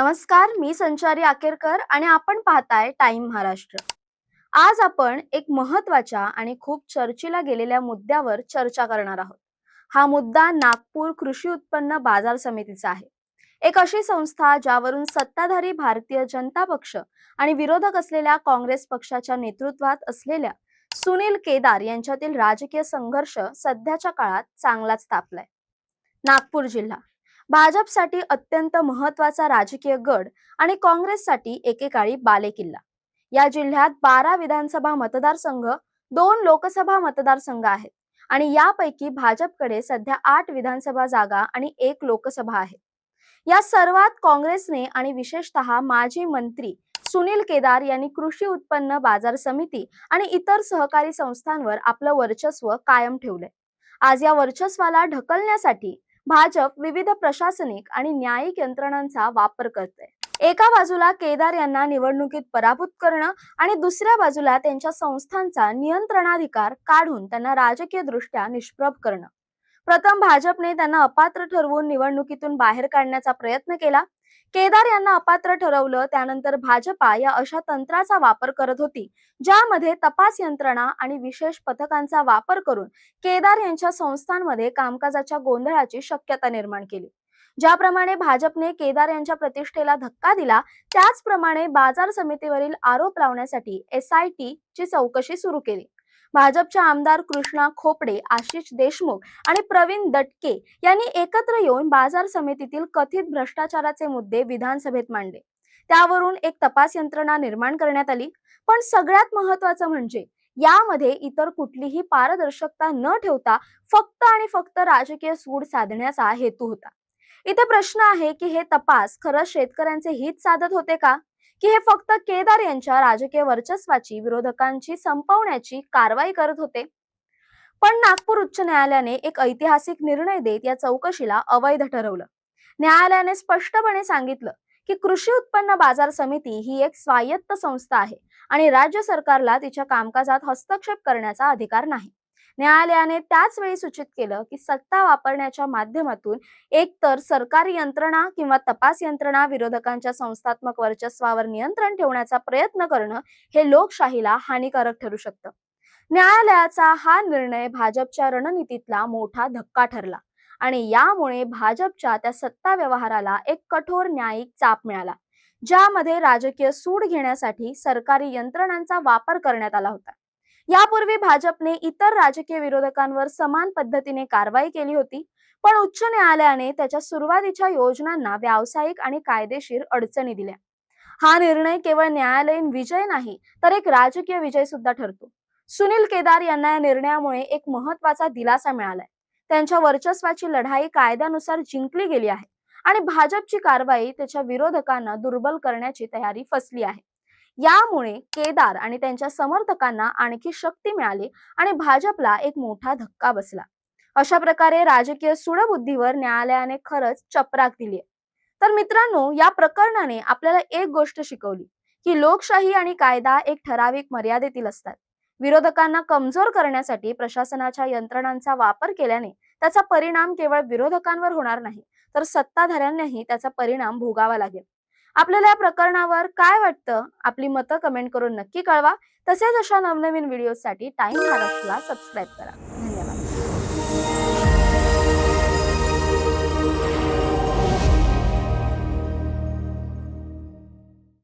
नमस्कार मी संचारी आकेरकर आणि आपण पाहताय टाइम महाराष्ट्र. आज आपण एक महत्त्वाच्या आणि खूप चर्चेला गेलेल्या मुद्द्यावर चर्चा करणार आहोत. हा मुद्दा नागपूर कृषी उत्पन्न बाजार समितीचा आहे. एक अशी संस्था ज्यावरून सत्ताधारी भारतीय जनता पक्ष आणि विरोधक असलेल्या काँग्रेस पक्षाच्या नेतृत्वात असलेल्या सुनील केदार यांच्यातील राजकीय संघर्ष सध्याच्या काळात चांगलाच तापलाय. नागपूर जिल्हा. भाजपसाठी अत्यंत महत्त्वाचा राजकीय गड आणि काँग्रेससाठी एकेकाळी बालेकिल्ला. या जिल्ह्यात बारा विधानसभा मतदारसंघ दोन लोकसभा मतदारसंघ आहेत आणि यापैकी भाजपकडे सध्या आठ विधानसभा जागा आणि एक लोकसभा आहे. या सर्वात काँग्रेसने आणि विशेषतः माजी मंत्री सुनील केदार यांनी कृषी उत्पन्न बाजार समिती आणि इतर सहकारी संस्थांवर आपलं वर्चस्व कायम ठेवलंय. आज या वर्चस्वाला ढकलण्यासाठी भाजप विविध प्रशासनिक आणि न्यायिक यंत्रणांचा वापर करते एका बाजूला केदार यांना निवडणुकीत पराभूत करणं आणि दुसऱ्या बाजूला त्यांच्या संस्थांचा नियंत्रणाधिकार काढून त्यांना राजकीय दृष्ट्या निष्प्रभ करणं. प्रथम भाजपने त्यांना अपात्र ठरवून निवडणुकीतून बाहेर काढण्याचा प्रयत्न केला. केदार यांना अपात्र ठरवलं. त्यानंतर भाजपा या अशा तंत्राचा वापर करत होती ज्यामध्ये तपास यंत्रणा आणि विशेष पथकांचा वापर करून केदार यांच्या संस्थांमध्ये कामकाजाच्या गोंधळाची शक्यता निर्माण केली. ज्याप्रमाणे भाजपने केदार यांच्या प्रतिष्ठेला धक्का दिला त्याचप्रमाणे बाजार समितीवरील आरोप लावण्यासाठी एस आय टी ची चौकशी सुरू केली. भाजपच्या आमदार कृष्णा खोपडे आशिष देशमुख आणि प्रवीण दटके यांनी एकत्र येऊन बाजार समितीतील कथित भ्रष्टाचाराचे मुद्दे विधानसभेत मांडले. त्यावरून एक तपास यंत्रणा निर्माण करण्यात आली. पण सगळ्यात महत्वाचं म्हणजे यामध्ये इतर कुठलीही पारदर्शकता न ठेवता फक्त आणि फक्त राजकीय सूड साधण्याचा हेतू होता. इथे प्रश्न आहे की हे तपास खरंच शेतकऱ्यांचे हित साधत होते का? की हे फक्त केदार यांच्या राजकीय वर्चस्वाची विरोधकांची संपवण्याची कारवाई करत होते? पण नागपूर उच्च न्यायालयाने एक ऐतिहासिक निर्णय देत या चौकशीला अवैध ठरवलं. न्यायालयाने स्पष्टपणे सांगितलं की कृषी उत्पन्न बाजार समिती ही एक स्वायत्त संस्था आहे आणि राज्य सरकारला तिच्या कामकाजात हस्तक्षेप करण्याचा अधिकार नाही. न्यायालयाने त्याच वेळी सूचित केलं की सत्ता वापरण्याच्या माध्यमातून एकतर सरकारी यंत्रणा किंवा तपास यंत्रणा विरोधकांच्या संस्थात्मक वर्चस्वावर नियंत्रण ठेवण्याचा प्रयत्न करणं हे लोकशाहीला हानिकारक ठरू शकतं. न्यायालयाचा हा निर्णय भाजपच्या रणनीतीतला मोठा धक्का ठरला आणि यामुळे भाजपच्या त्या सत्ता व्यवहाराला एक कठोर न्यायिक चाप मिळाला ज्यामध्ये राजकीय सूड घेण्यासाठी सरकारी यंत्रणांचा वापर करण्यात आला होता. यापूर्वी भाजपने इतर राजकीय विरोधकांवर समान पद्धतीने कारवाई केली होती. पण उच्च न्यायालयाने त्याच्या सुरुवातीच्या योजनांना व्यावसायिक आणि कायदेशीर अडचणी दिल्या. हा निर्णय केवळ न्यायालयीन विजय नाही तर एक राजकीय विजय सुद्धा ठरतो. सुनील केदार यांना या निर्णयामुळे एक महत्त्वाचा दिलासा मिळालाय. त्यांच्या वर्चस्वाची लढाई कायद्यानुसार जिंकली गेली आहे आणि भाजपची कारवाई त्याच्या विरोधकांना दुर्बल करण्याची तयारी फसली आहे. यामुळे केदार आणि त्यांच्या समर्थकांना आणखी शक्ती मिळाली आणि भाजपला एक मोठा धक्का बसला. अशा प्रकारे राजकीय सुडबुद्धीवर न्यायालयाने खरंच चपराक दिली तर मित्रांनो या प्रकरणाने आपल्याला एक गोष्ट शिकवली की लोकशाही आणि कायदा एक ठराविक मर्यादेतील असतात. विरोधकांना कमजोर करण्यासाठी प्रशासनाच्या यंत्रणांचा वापर केल्याने त्याचा परिणाम केवळ विरोधकांवर होणार नाही तर सत्ताधाऱ्यांनाही त्याचा परिणाम भोगावा लागेल. आपल्याला या प्रकरणावर काय वाटतं? आपली मतं कमेंट करून नक्की कळवा. तसेच अशा नवनवीन व्हिडिओसाठी टाइम महाराष्ट्रला सबस्क्राईब करा.